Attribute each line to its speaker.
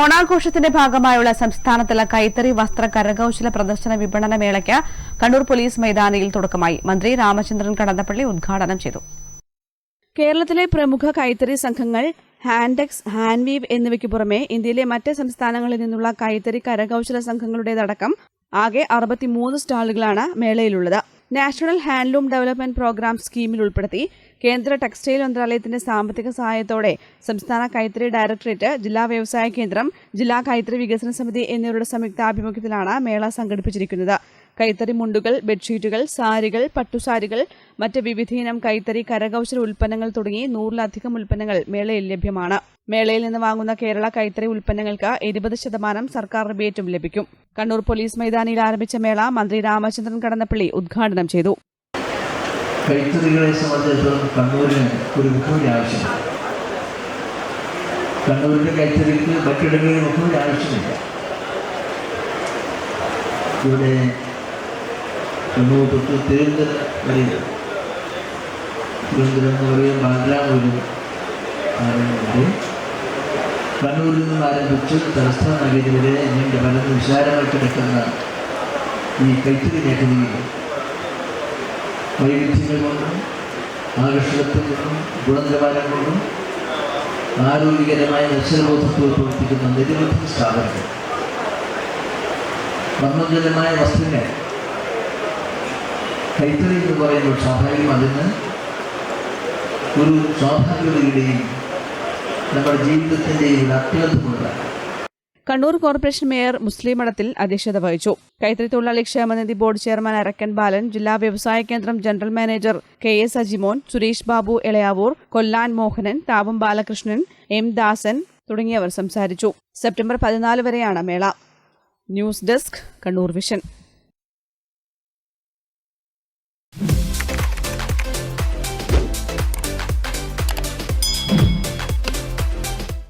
Speaker 1: ഓണാഘോഷത്തിന്റെ ഭാഗമായുള്ള സംസ്ഥാനതല കൈത്തറി വസ്ത്ര കരകൌശല പ്രദർശന വിപണന മേളയ്ക്ക് കണ്ണൂർ പോലീസ് മൈതാനിയിൽ തുടക്കമായി. മന്ത്രി രാമചന്ദ്രൻ കടന്നപ്പള്ളി ഉദ്ഘാടനം ചെയ്തു. കേരളത്തിലെ പ്രമുഖ കൈത്തറി സംഘങ്ങൾ ഹാൻഡെക്സ് ഹാൻഡ്വീവ് എന്നിവയ്ക്ക് പുറമെ ഇന്ത്യയിലെ മറ്റ് സംസ്ഥാനങ്ങളിൽ നിന്നുള്ള കൈത്തറി കരകൌശല സംഘങ്ങളുടേതടക്കം ആകെ അറുപത്തിമൂന്ന് സ്റ്റാളുകളാണ് മേളയിലുള്ളത്. നാഷണൽ ഹാൻഡ്ലൂം ഡെവലപ്മെന്റ് പ്രോഗ്രാം സ്കീമിൽ ഉൾപ്പെടുത്തി കേന്ദ്ര ടെക്സ്റ്റൈൽ മന്ത്രാലയത്തിന്റെ സാമ്പത്തിക സഹായത്തോടെ സംസ്ഥാന കൈത്തറി ഡയറക്ടറേറ്റ് ജില്ലാ വ്യവസായ കേന്ദ്രം ജില്ലാ കൈത്തറി വികസന സമിതി എന്നിവരുടെ സംയുക്താഭിമുഖ്യത്തിലാണ് മേള സംഘടിപ്പിച്ചിരിക്കുന്നത്. കൈത്തറി മുണ്ടുകൾ ബെഡ്ഷീറ്റുകൾ സാരികൾ പട്ടുസാരികൾ മറ്റ് വിവിധയിനം കൈത്തറി കരകൌശല ഉൽപ്പന്നങ്ങൾ തുടങ്ങി നൂറിലധികം ഉൽപ്പന്നങ്ങൾ മേളയിൽ ലഭ്യമാണ്. മേളയിൽ നിന്ന് വാങ്ങുന്ന കേരള കൈത്തറി ഉൽപ്പന്നങ്ങൾക്ക് ഇരുപത് ശതമാനം സർക്കാർ റിബേറ്റും ലഭിക്കും. കണ്ണൂർ പോലീസ് മൈതാനിയിൽ ആരംഭിച്ച മേള മന്ത്രി രാമചന്ദ്രൻ കടന്നപ്പള്ളി ഉദ്ഘാടനം ചെയ്തു.
Speaker 2: കൈത്തറികളെ സംബന്ധിച്ചിടത്തോളം കണ്ണൂരിന് ഒരു മുഖ്യമന്ത്രി ആവശ്യമാണ് കണ്ണൂരിന്റെ കൈത്തറിക്ക് മറ്റിടങ്ങളിൽ മുഖ്യമന്ത്രി ആവശ്യമില്ല. ഇവിടെ കണ്ണൂർ തൊട്ട് തിരുവനന്തപുരം വരെ തിരുവനന്തപുരം എന്ന് പറയും ബാംഗ്ലാപൂരും ആരംഭിച്ച് കണ്ണൂരിൽ നിന്ന് ആരംഭിച്ച് തലസ്ഥാന നഗരി വരെ നീണ്ട പലതും വിശാലമായി കിടക്കുന്ന ഈ കൈത്തറി മേഖലയിൽ വൈവിധ്യങ്ങൾ കൊണ്ടും ആകർഷകത്വം കൊണ്ടും ഗുണനിലവാരം കൊണ്ടും ആരോഗ്യകരമായ മത്സരബോധത്തോട് പ്രവർത്തിക്കുന്ന നിരവധി സ്ഥാപനങ്ങൾ. വർണജലമായ വസ്ത്രങ്ങൾ. കൈത്തറി എന്ന് പറയുമ്പോൾ സ്വാഭാവികം അതിന് ഒരു സ്വാഭാവികതയുടെയും നമ്മുടെ ജീവിതത്തിന്റെ അത്യാധമുള്ളതാണ്
Speaker 1: കണ്ണൂർ കോർപ്പറേഷൻ മേയർ മുസ്ലിം മഠത്തിൽ അധ്യക്ഷത വഹിച്ചു. കൈത്തറി തൊഴിലാളി ക്ഷേമനിധി ബോർഡ് ചെയർമാൻ അരക്കൻ ബാലൻ ജില്ലാ വ്യവസായ കേന്ദ്രം general manager K S Ajimon Suresh Babu Elayavoor കൊല്ലാൻ മോഹനൻ താപം ബാലകൃഷ്ണൻ എം ദാസൻ തുടങ്ങിയവർ സംസാരിച്ചു. സെപ്റ്റംബർ പതിനാല് വരെയാണ് മേള. News desk Kannur vision.